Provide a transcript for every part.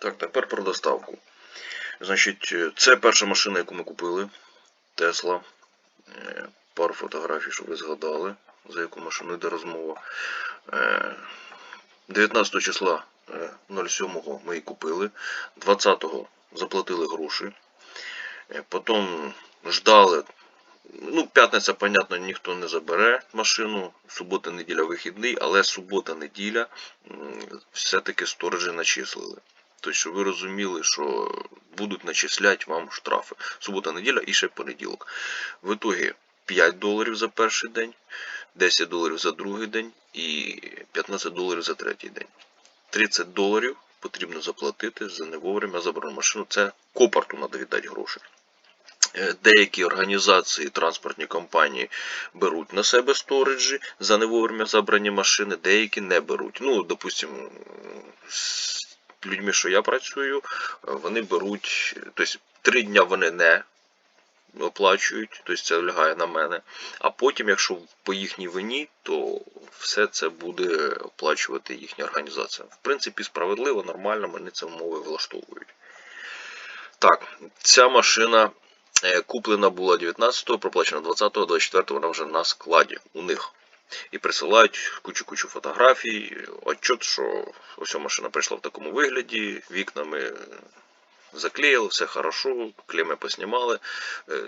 Так, тепер про доставку. Значить, е, це перша машина, яку ми купили. Тесла. Е, Пару фотографій, щоб ви згадали, за яку машину йде розмова. Е, 19 числа е, 07 ми її купили. 20-го заплатили гроші. Потім ждали. Ну, п'ятниця, понятно, ніхто не забере машину. Субота, неділя вихідний, але субота, неділя все-таки сторожі начислили. Тобто, щоб ви розуміли, що будуть начисляти вам штрафи. Субота, неділя і ще понеділок. В ітогі 5 доларів за перший день, 10 доларів за другий день і 15 доларів за третій день. 30 доларів потрібно заплатити за невовремя забрану машину. Це копарту треба віддати гроші. Е, Деякі організації, транспортні компанії беруть на себе сториджі за невовремя забрані машини, деякі не беруть. Ну, допустимо, людьми, що я працюю, е, вони беруть, тобто три дня вони не оплачують, тобто це лягає на мене. А потім, якщо по їхній вині, то все це буде оплачувати їхня організація. В принципі, справедливо, нормально, мене це умови влаштовують. Так, ця машина е, куплена була 19-го, проплачена 20-го, 24-го вона вже на складі у них. І присилають кучу-кучу фотографій, отчет, що ось машина прийшла в такому вигляді, вікнами заклеїли, все хорошо, клеми поснімали. Е,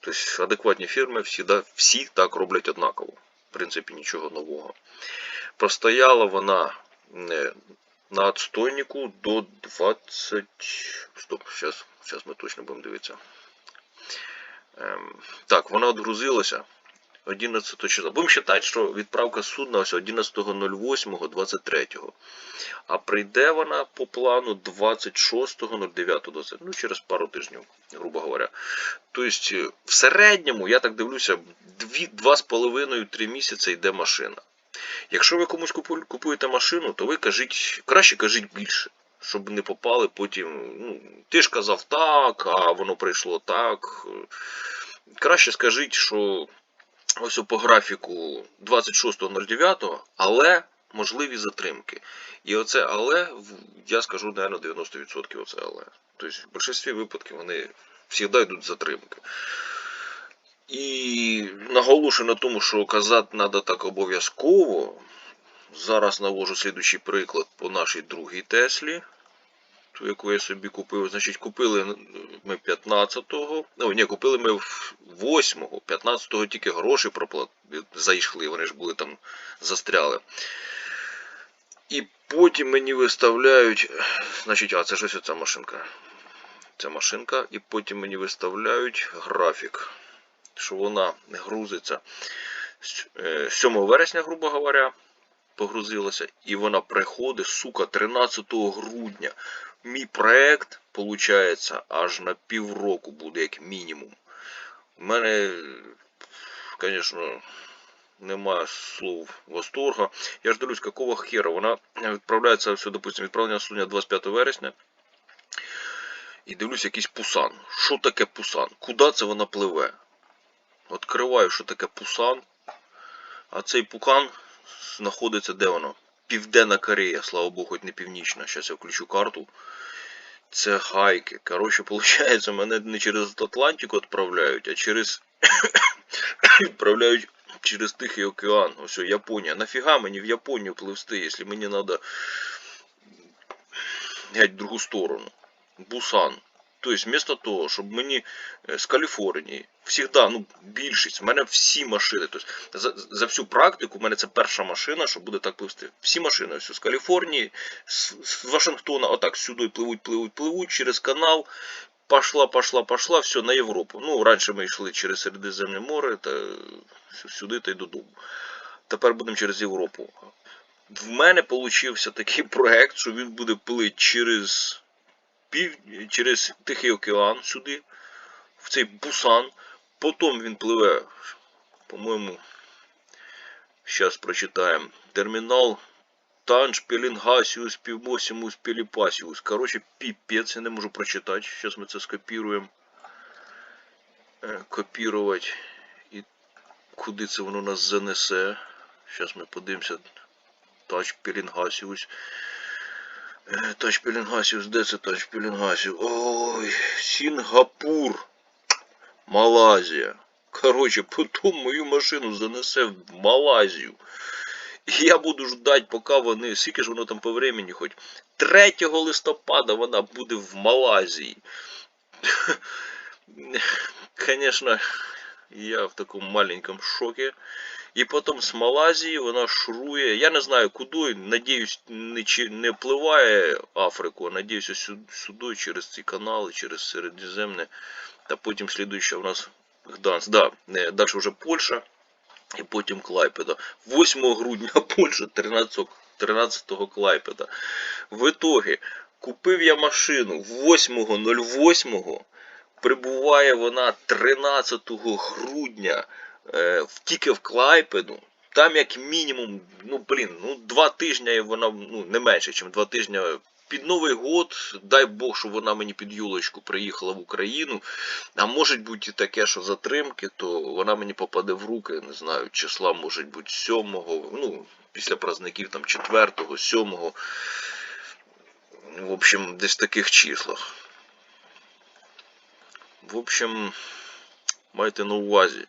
Тобто адекватні фірми всі, всі так роблять однаково. В принципі, нічого нового. Простояла вона е, на отстойнику до 20. Стоп, зараз, зараз ми точно будемо дивитися. Ем, так, вона відгрузилася 11 числа. Будемо вважати, що відправка судна ось 11.08.23. А прийде вона по плану 26.09.20. Ну, через пару тижнів, грубо говоря. Тобто, в середньому, я так дивлюся, 2,5-3 місяці йде машина. Якщо ви комусь купуєте машину, то ви кажіть, краще кажіть більше, щоб не попали потім. Ну, ти ж казав так, а воно прийшло так. Краще скажіть, що ось по графіку 26.09, але можливі затримки. І оце але, я скажу, наверное, 90% оце але. Тобто в більшості випадків вони завжди йдуть затримки. І наголошую на тому, що казати треба так обов'язково. Зараз навожу слідуючий приклад по нашій другій Теслі, ту, яку я собі купив. Значить, купили ми 15-го. Ну, ні, купили ми 8-го, 15-го тільки гроші проплат... зайшли, вони ж були там застряли. І потім мені виставляють. Значить, а це ж ось оця машинка. Ця машинка, і потім мені виставляють графік, що вона грузиться е, 7 вересня, грубо говоря, погрузилася, і вона приходить, сука, 13 грудня. Мій проект, виходить, аж на півроку буде як мінімум. У мене, звісно, немає слов восторга. Я ж дивлюсь, какого хера. Вона відправляється, все, допустим, відправлення судня 25 вересня. І дивлюсь якийсь пусан. Що таке пусан? Куди це вона пливе? Відкриваю, що таке пусан. А цей пукан знаходиться де воно? Південна Корея, слава Богу, хоч не північна. Зараз я включу карту. Це гайки. Коротше, виходить, мене не через Атлантику відправляють, а через. відправляють через Тихий океан. Ось Японія. Нафіга мені в Японію пливсти, якщо мені треба геть в другу сторону. Бусан. Тобто, вместо того, щоб мені з Каліфорнії, всігда, ну, більшість, в мене всі машини. Тобто, за, за всю практику, в мене це перша машина, що буде так пливсти. Всі машини, все, з Каліфорнії, з, з Вашингтона, отак сюди пливуть, пливуть, пливуть, через канал. Пошла, пошла, пошла, все, на Європу. Ну, раніше ми йшли через Середземне море та сюди та й додому. Тепер будемо через Європу. В мене получився такий проект, що він буде плити через пів... через Тихий океан сюди, в цей Бусан. Потім він пливе, по-моєму, зараз прочитаємо. Термінал Танж, Пелінгасіус, Півмосімус, Пеліпасіус. Коротше, піпець, я не можу прочитати. Зараз ми це скопіруємо. Е, Копірувати. І куди це воно нас занесе. Зараз ми подивимося. Тач Пелінгасіус. Тач Пелінгасів, де це тач Пелінгасів? Ой, Сінгапур. Малайзія. Коротше, потім мою машину занесе в Малайзію. І я буду ждать, поки вони, скільки ж воно там по времени хоч. 3 листопада вона буде в Малайзії. Я в такому маленькому шокі. І потім з Малайзії вона шурує. Я не знаю куди, надіюсь, не, не впливає Африку, а надіюся сю- сюди через ці канали, через Середземне. Та потім слідуюча у нас Гданськ. Да, далі вже Польща і потім Клайпеда. 8 грудня Польща, 13, 13 Клайпеда. В ітогі купив я машину 8.08, прибуває вона 13 грудня е, тільки в Клайпеду. Там як мінімум, ну блін, ну два тижні вона ну не менше, ніж два тижні. Під Новий год, дай Бог, що вона мені під юлочку приїхала в Україну. А може бути і таке, що затримки, то вона мені попаде в руки, не знаю, числа може бути 7, ну, після праздників там 4, 7. В общем, десь в таких числах. В общем, майте на увазі,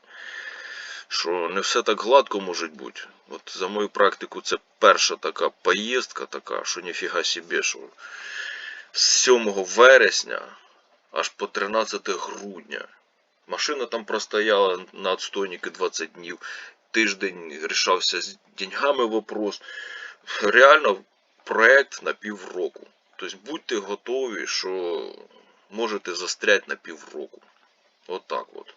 що не все так гладко може бути. От за мою практику це перша така поїздка, така, що ніфіга собі, що з 7 вересня аж по 13 грудня. Машина там простояла на отстойнике 20 днів. Тиждень рішався з деньгами вопрос. Реально проект на півроку. Тобто будьте готові, що можете застрять на півроку. Отак от.